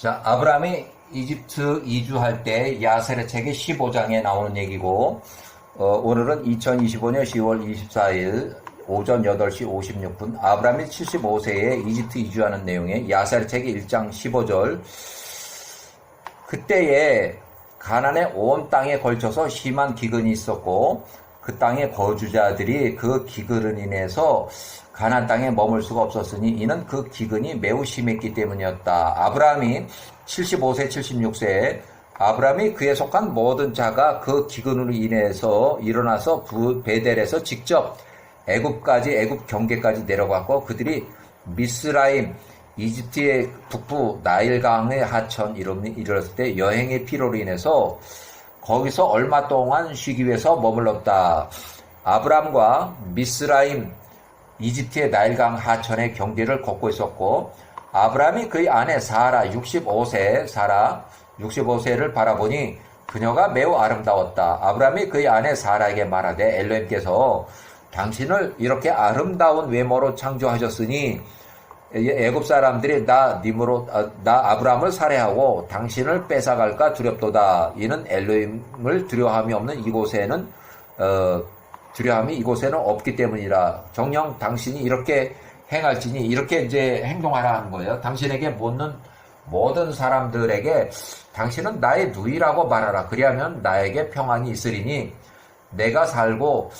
자, 아브라함이 이집트 이주할 때 야세르 책의 15장에 나오는 얘기고, 어, 오늘은 2025년 10월 24일 오전 8시 56분, 아브라함이 75세에 이집트 이주하는 내용의 야세르 책의 1장 15절, 그때에 가난의 온 땅에 걸쳐서 심한 기근이 있었고 그 땅의 거주자들이 그 기근을 인해서 가난 땅에 머물 수가 없었으니 이는 그 기근이 매우 심했기 때문이었다. 아브라함이 75세, 76세에 아브라함이 그에 속한 모든 자가 그 기근으로 인해서 일어나서 부- 베델에서 직접 애굽까지 애굽 경계까지 내려갔고 그들이 미스라임 이집트의 북부 나일강의 하천 이름이 이르렀을 때 여행의 피로로 인해서 거기서 얼마 동안 쉬기 위해서 머물렀다. 아브람과 미스라임 이집트의 나일강 하천의 경계를 걷고 있었고 아브람이 그의 아내 사라 65세 사라 65세를 바라보니 그녀가 매우 아름다웠다. 아브람이 그의 아내 사라에게 말하되 엘로임께서 당신을 이렇게 아름다운 외모로 창조하셨으니 애굽 사람들이 나 님으로 아, 나 아브라함을 살해하고 당신을 뺏어갈까 두렵도다. 이는 엘로임을 두려움이 없는 이곳에는 어, 두려움이 이곳에는 없기 때문이라. 정녕 당신이 이렇게 행할지니 이렇게 이제 행동하라 하는 거예요. 당신에게 묻는 모든 사람들에게 당신은 나의 누이라고 말하라. 그리하면 나에게 평안이 있으리니 내가 살고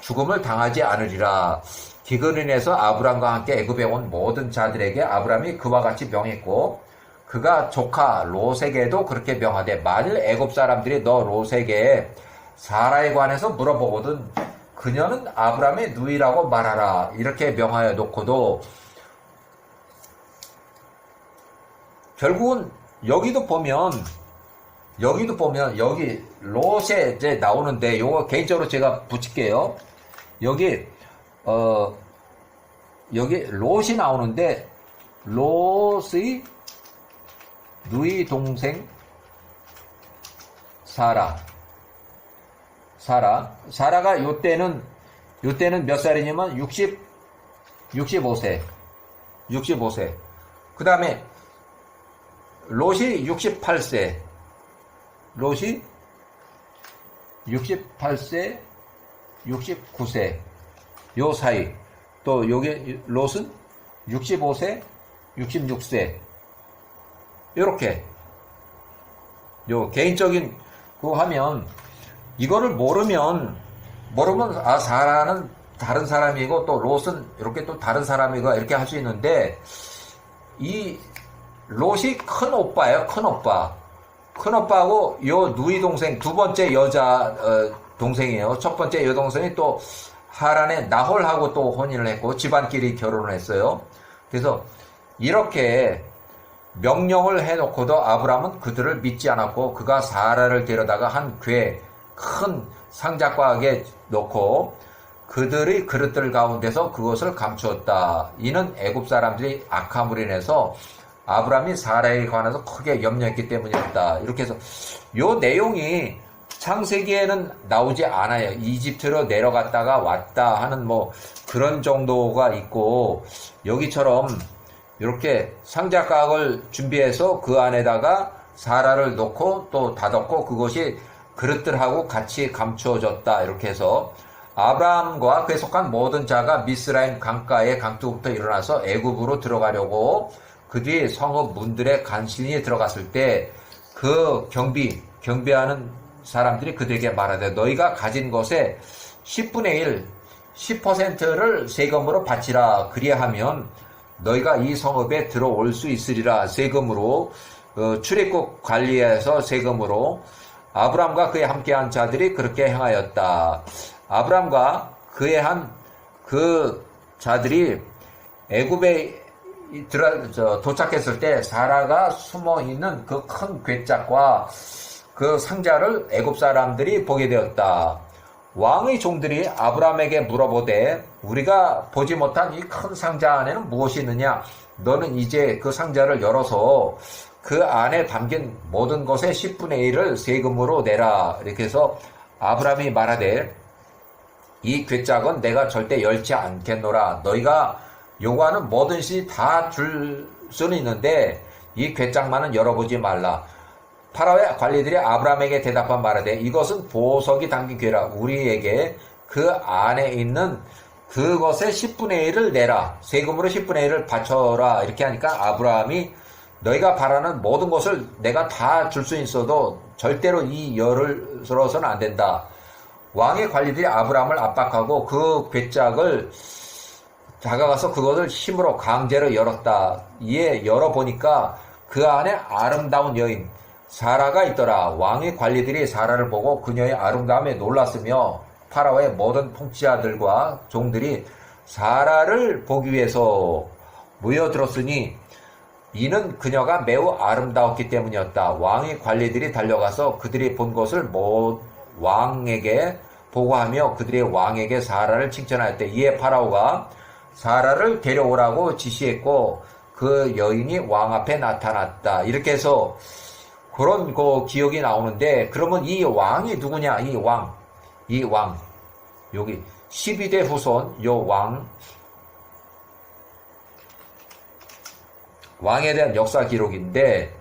죽음을 당하지 않으리라. 기근을 인해서 아브람과 함께 애굽에 온 모든 자들에게 아브람이 그와 같이 명했고 그가 조카 롯에게도 그렇게 명하되 만일 애굽 사람들이 너 롯에게 사라에 관해서 물어보거든 그녀는 아브람의 누이라고 말하라 이렇게 명하여 놓고도 결국은 여기도 보면 여기도 보면 여기 롯에 이제 나오는데 요거 개인적으로 제가 붙일게요. 여기 어 여기 롯이 나오는데 롯의 누이 동생 사라. 사라. 사라가 요때는 요때는 몇 살이냐면 60 65세. 65세. 그 다음에 롯이 68세. 롯이 68세 69세 요 사이. 또 요게 롯은 65세 66세. 요렇게. 요 개인적인 그거 하면 이거를 모르면 모르면 아 사라는 다른 사람이고 또 롯은 이렇게 또 다른 사람이고 이렇게 할 수 있는데 이 롯이 큰 오빠예요 큰 오빠. 큰 오빠하고 요 누이 동생 두 번째 여자 어, 동생이에요. 첫 번째 여동생이 또 하란의 나홀하고 또 혼인을 했고 집안끼리 결혼을 했어요 그래서 이렇게 명령을 해놓고도 아브라함은 그들을 믿지 않았고 그가 사라를 데려다가 한궤큰 상자과에 놓고 그들의 그릇들 가운데서 그것을 감추었다. 이는 애굽 사람들이 악함으로 인해서 아브라함이 사라에 관해서 크게 염려했기 때문이었다. 이렇게 해서 요 내용이 창세기에는 나오지 않아요. 이집트로 내려갔다가 왔다 하는 뭐 그런 정도가 있고 여기처럼 이렇게 상자각을 준비해서 그 안에다가 사라를 놓고 또 닫았고 그것이 그릇들하고 같이 감추어졌다 이렇게 해서 아브라함과 그에 속한 모든 자가 미스라임 강가의 강둑부터 일어나서 애굽으로 들어가려고 그 뒤 성읍 문들의 간신히 들어갔을 때 그 경비 경비하는 사람들이 그들에게 말하되 너희가 가진 것의 10분의 1 10%를 세금으로 바치라 그리하면 너희가 이 성읍에 들어올 수 있으리라 세금으로 어, 출입국 관리해서 세금으로 아브람과 그에 함께한 자들이 그렇게 행하였다. 아브람과 그에 한 그 자들이 애굽에 도착했을 때 사라가 숨어 있는 그 큰 괴짝과 그 상자를 애굽 사람들이 보게 되었다. 왕의 종들이 아브라함에게 물어보되 우리가 보지 못한 이 큰 상자 안에는 무엇이 있느냐? 너는 이제 그 상자를 열어서 그 안에 담긴 모든 것의 10분의 1을 세금으로 내라. 이렇게 해서 아브라함이 말하되 이 괴짝은 내가 절대 열지 않겠노라. 너희가 요구하는 시다줄 수는 있는데 이 괴짝만은 열어보지 말라. 파라오의 관리들이 아브라함에게 대답한 말하되 이것은 보석이 담긴 괴라. 우리에게 그 안에 있는 그것의 10분의 1을 내라. 세금으로 10분의 1을 바쳐라. 이렇게 하니까 아브라함이 너희가 바라는 모든 것을 내가 다 줄 수 있어도 절대로 이 열을 들어서는 안 된다. 왕의 관리들이 아브라함을 압박하고 그 괴짝을 다가가서 그것을 힘으로 강제로 열었다. 이에 열어보니까 그 안에 아름다운 여인 사라가 있더라. 왕의 관리들이 사라를 보고 그녀의 아름다움에 놀랐으며 파라오의 모든 통치자들과 종들이 사라를 보기 위해서 모여들었으니 이는 그녀가 매우 아름다웠기 때문이었다. 왕의 관리들이 달려가서 그들이 본 것을 모 왕에게 보고하며 그들의 왕에게 사라를 칭찬하였대. 이에 파라오가 사라를 데려오라고 지시했고 그 여인이 왕 앞에 나타났다. 이렇게 해서 그런 그 기억이 나오는데 그러면 이 왕이 누구냐? 이 왕. 이 왕. 여기 12대 후손 요 왕. 왕에 대한 역사 기록인데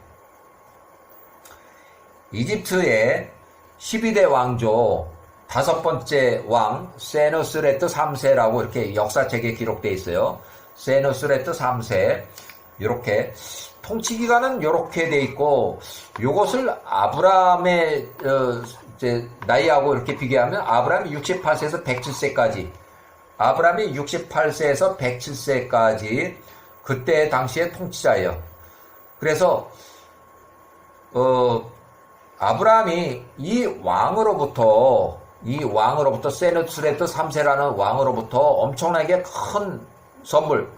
이집트의 12대 왕조 다섯 번째 왕 세누스레트 3세라고 이렇게 역사책에 기록되어 있어요. 세누스레트 3세 이렇게 통치 기간은 이렇게 돼 있고 이것을 아브라함의 어, 이제 나이하고 이렇게 비교하면 아브라함이 68세에서 107세까지 아브라함이 68세에서 107세까지 그때 당시의 통치자예요. 그래서 어, 아브라함이 이 왕으로부터 이 왕으로부터 세누스레트 3세라는 왕으로부터 엄청나게 큰 선물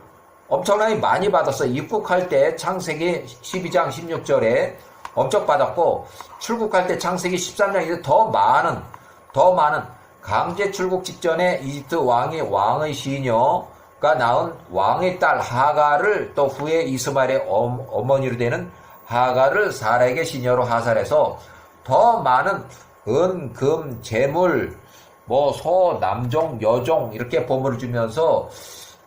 엄청나게 많이 받았어. 입국할 때 창세기 12장 16절에 엄청 받았고 출국할 때 창세기 13장에 더 많은 더 많은 강제 출국 직전에 이집트 왕이 왕의 시녀가 낳은 왕의 딸 하가를 또 후에 이스마엘의 엄, 어머니로 되는 하가를 사라에게 시녀로 하살해서 더 많은 은, 금, 재물, 뭐, 소, 남종, 여종, 이렇게 보물을 주면서,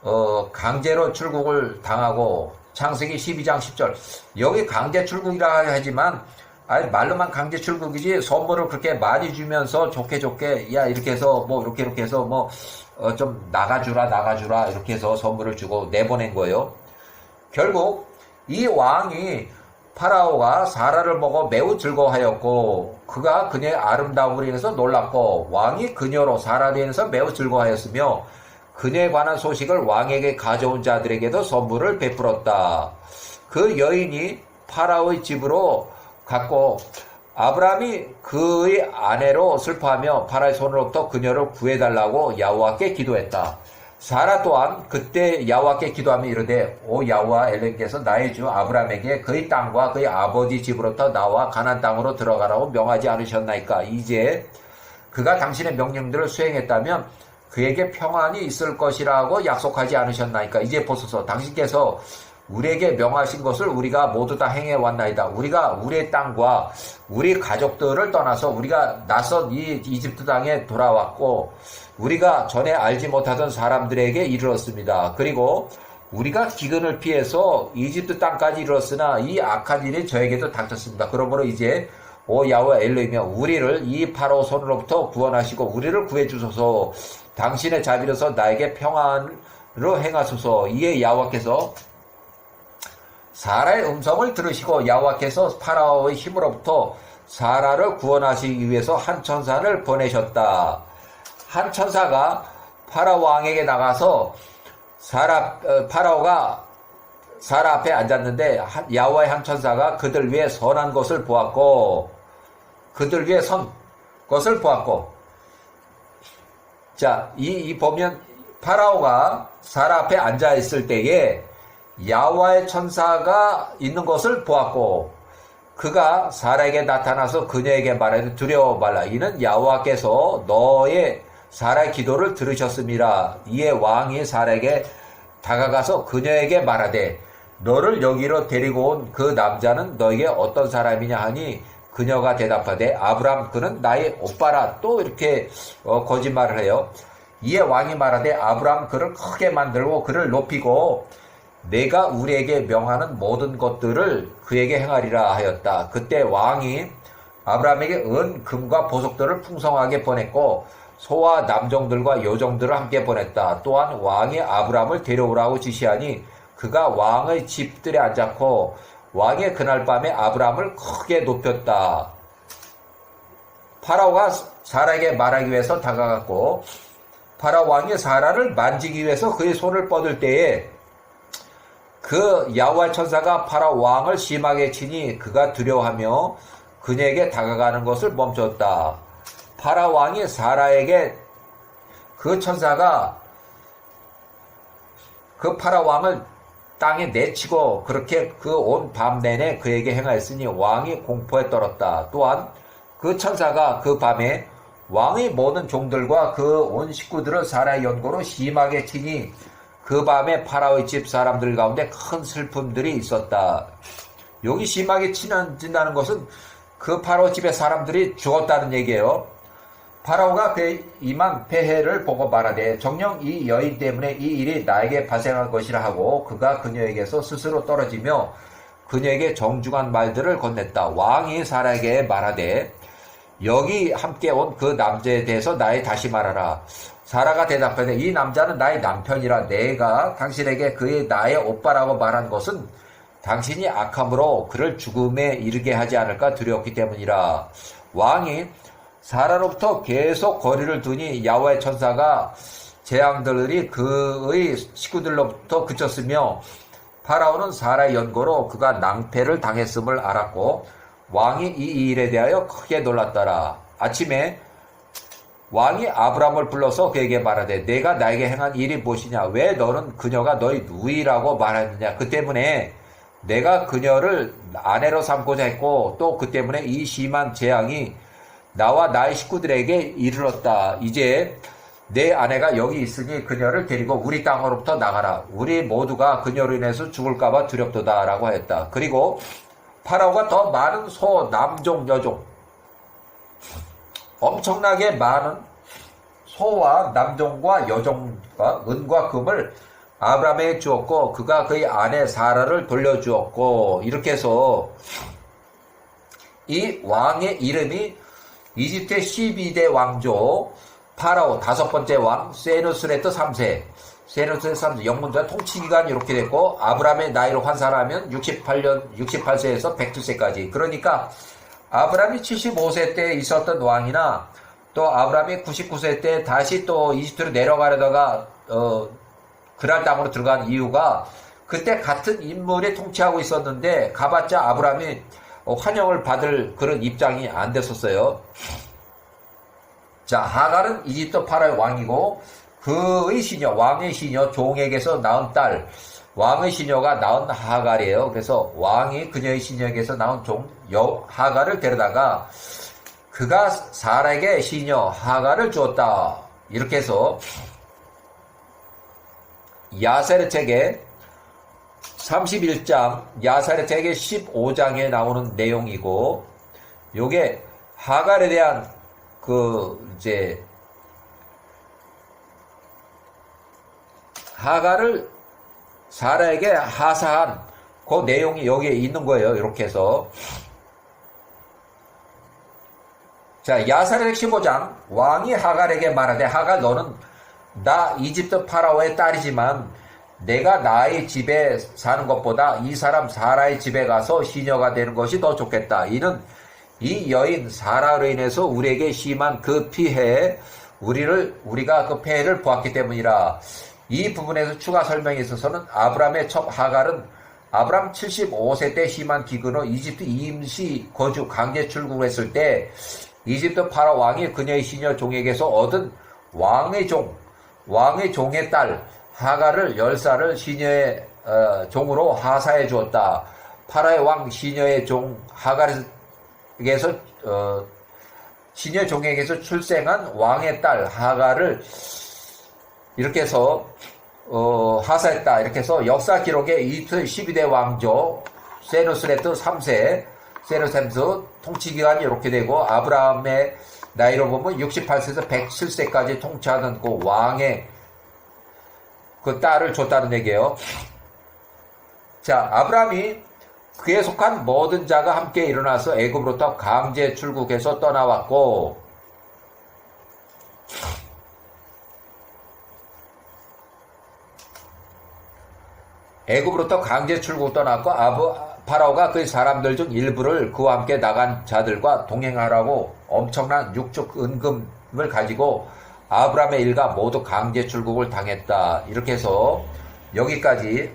어, 강제로 출국을 당하고, 창세기 12장 10절. 여기 강제 출국이라 하지만, 아니, 말로만 강제 출국이지, 선물을 그렇게 많이 주면서 좋게 좋게, 야, 이렇게 해서, 뭐, 이렇게 이렇게 해서, 뭐, 어, 좀 나가주라, 나가주라, 이렇게 해서 선물을 주고 내보낸 거예요. 결국, 이 왕이 파라오가 사라를 보고 매우 즐거워하였고 그가 그녀의 아름다움으로 인해서 놀랐고 왕이 그녀로 사라로 인해서 매우 즐거워하였으며 그녀에 관한 소식을 왕에게 가져온 자들에게도 선물을 베풀었다. 그 여인이 파라오의 집으로 갔고 아브라함이 그의 아내로 슬퍼하며 파라의 손으로부터 그녀를 구해달라고 야호와께 기도했다. 사라 또한 그때 야호와께 기도하며 이르되 오 야호와 엘렌께서 나의 주 아브라함에게 그의 땅과 그의 아버지 집으로부터 나와 가난 땅으로 들어가라고 명하지 않으셨나이까 이제 그가 당신의 명령들을 수행했다면 그에게 평안이 있을 것이라고 약속하지 않으셨나이까 이제 보소서 당신께서 우리에게 명하신 것을 우리가 모두 다 행해 왔나이다. 우리가 우리의 땅과 우리 가족들을 떠나서 우리가 낯선 이 이집트 땅에 돌아왔고 우리가 전에 알지 못하던 사람들에게 이르렀습니다. 그리고 우리가 기근을 피해서 이집트 땅까지 이르렀으나 이 악한 일이 저에게도 닥쳤습니다. 그러므로 이제 오 야와 엘로이며 우리를 이 파로 손으로부터 구원하시고 우리를 구해 주소서. 당신의 자비로서 나에게 평안으로 행하소서. 이에 야와께서 사라의 음성을 들으시고 야와께서 파라오의 힘으로부터 사라를 구원하시기 위해서 한 천사를 보내셨다. 한 천사가 파라오 왕에게 나가서 사라 어, 파라오가 사라 앞에 앉았는데 야와의 한 천사가 그들 위해 선한 것을 보았고 그들 위해 선 것을 보았고 자, 이, 이 보면 파라오가 사라 앞에 앉아 있을 때에 야와의 천사가 있는 것을 보았고 그가 사라에게 나타나서 그녀에게 말하되 두려워 말라 이는 야와께서 너의 사라의 기도를 들으셨습니다. 이에 왕이 사라에게 다가가서 그녀에게 말하되 너를 여기로 데리고 온 그 남자는 너에게 어떤 사람이냐 하니 그녀가 대답하되 아브람 그는 나의 오빠라 또 이렇게 어, 거짓말을 해요. 이에 왕이 말하되 아브람 그를 크게 만들고 그를 높이고 내가 우리에게 명하는 모든 것들을 그에게 행하리라 하였다. 그때 왕이 아브라함에게 은, 금과 보석들을 풍성하게 보냈고 소와 남종들과 여종들을 함께 보냈다. 또한 왕이 아브라함을 데려오라고 지시하니 그가 왕의 집들에 앉았고 왕의 그날 밤에 아브라함을 크게 높였다. 파라오가 사라에게 말하기 위해서 다가갔고 파라오 왕이 사라를 만지기 위해서 그의 손을 뻗을 때에 그 야후와 천사가 파라오 왕을 심하게 치니 그가 두려워하며 그녀에게 다가가는 것을 멈췄다. 파라오 왕이 사라에게 그 천사가 그 파라오 왕을 땅에 내치고 그렇게 그 온 밤 내내 그에게 행하였으니 왕이 공포에 떨었다. 또한 그 천사가 그 밤에 왕의 모든 종들과 그 온 식구들을 사라의 연고로 심하게 치니 그 밤에 파라오의 집 사람들 가운데 큰 슬픔들이 있었다. 여기 심하게 치는다는 것은 그 파라오 집의 사람들이 죽었다는 얘기예요. 파라오가 그 이만 폐해를 보고 말하되 정녕 이 여인 때문에 이 일이 나에게 발생한 것이라 하고 그가 그녀에게서 스스로 떨어지며 그녀에게 정중한 말들을 건넸다. 왕이 사라에게 말하되 여기 함께 온 그 남자에 대해서 나에 다시 말하라. 사라가 대답하되 이 남자는 나의 남편이라 내가 당신에게 그의 나의 오빠라고 말한 것은 당신이 악함으로 그를 죽음에 이르게 하지 않을까 두려웠기 때문이라. 왕이 사라로부터 계속 거리를 두니 야외 천사가 재앙들이 그의 식구들로부터 그쳤으며 파라오는 사라의 연고로 그가 낭패를 당했음을 알았고 왕이 이 일에 대하여 크게 놀랐더라. 아침에 왕이 아브람을 불러서 그에게 말하되 내가 나에게 행한 일이 무엇이냐 왜 너는 그녀가 너희 누이라고 말했느냐 그 때문에 내가 그녀를 아내로 삼고자 했고 또 그 때문에 이 심한 재앙이 나와 나의 식구들에게 이르렀다. 이제 내 아내가 여기 있으니 그녀를 데리고 우리 땅으로부터 나가라. 우리 모두가 그녀로 인해서 죽을까봐 두렵도다. 라고 하였다. 그리고 파라오가 더 많은 소, 남종, 여종, 엄청나게 많은 소와 남종과 여종과 은과 금을 아브라함에게 주었고 그가 그의 아내 사라를 돌려주었고 이렇게 해서 이 왕의 이름이 이집트의 12대 왕조 파라오 다섯 번째 왕 세누스레트 3세. 세누스레트 3세 영문자 통치기간 이렇게 됐고 아브라함의 나이로 환산하면 68년 68세에서 102세까지. 그러니까 아브라함이 75세 때 있었던 왕이나 또 아브라함이 99세 때 다시 또 이집트로 내려가려다가 어 그랄 땅으로 들어간 이유가 그때 같은 인물이 통치하고 있었는데 가봤자 아브라함이 어, 환영을 받을 그런 입장이 안 됐었어요. 자, 하갈은 이집트 파라의 왕이고 그의 시녀, 왕의 시녀 종에게서 낳은 딸, 왕의 시녀가 낳은 하갈이에요. 그래서 왕이 그녀의 시녀에게서 낳은 종, 여, 하갈을 데려다가 그가 사라에게 시녀 하갈을 주었다. 이렇게 해서 야세르 책에 31장 야살의 책의 15장에 나오는 내용이고 요게 하갈에 대한 그 이제 하갈을 사라에게 하사한 그 내용이 여기에 있는 거예요. 이렇게 해서 자 야살의 15장 왕이 하갈에게 말하되 하갈 너는 나 이집트 파라오의 딸이지만 내가 나의 집에 사는 것보다 이 사람 사라의 집에 가서 시녀가 되는 것이 더 좋겠다. 이는 이 여인 사라로 인해서 우리에게 심한 그 피해, 우리를 우리가 그 폐해를 보았기 때문이라. 이 부분에서 추가 설명에 있어서는 아브라함의 첩 하갈은 아브람 75세 때 심한 기근으로 이집트 임시 거주 강제 출국을 했을 때 이집트 파라 왕이 그녀의 시녀 종에게서 얻은 왕의 종, 왕의 종의 딸 하가를 열사를 시녀의 어, 종으로 하사해 주었다. 파라의 왕 시녀의 종 하갈에게서 어, 시녀 종에게서 출생한 왕의 딸 하가를 이렇게 해서 어, 하사했다. 이렇게 해서 역사 기록에 이트 12대 왕조 세누스레트 3세 세누셈스 통치 기간이 이렇게 되고 아브라함의 나이로 보면 68세에서 107세까지 통치하는 그 왕의 그 딸을 줬다는 얘기예요. 자, 아브라함이 그에 속한 모든 자가 함께 일어나서 애굽으로부터 강제 출국해서 떠나왔고 애굽으로부터 강제 출국 떠났고 아브 파라오가 그의 사람들 중 일부를 그와 함께 나간 자들과 동행하라고 엄청난 육축 은금을 가지고 아브라함의 일가 모두 강제 출국을 당했다. 이렇게 해서 여기까지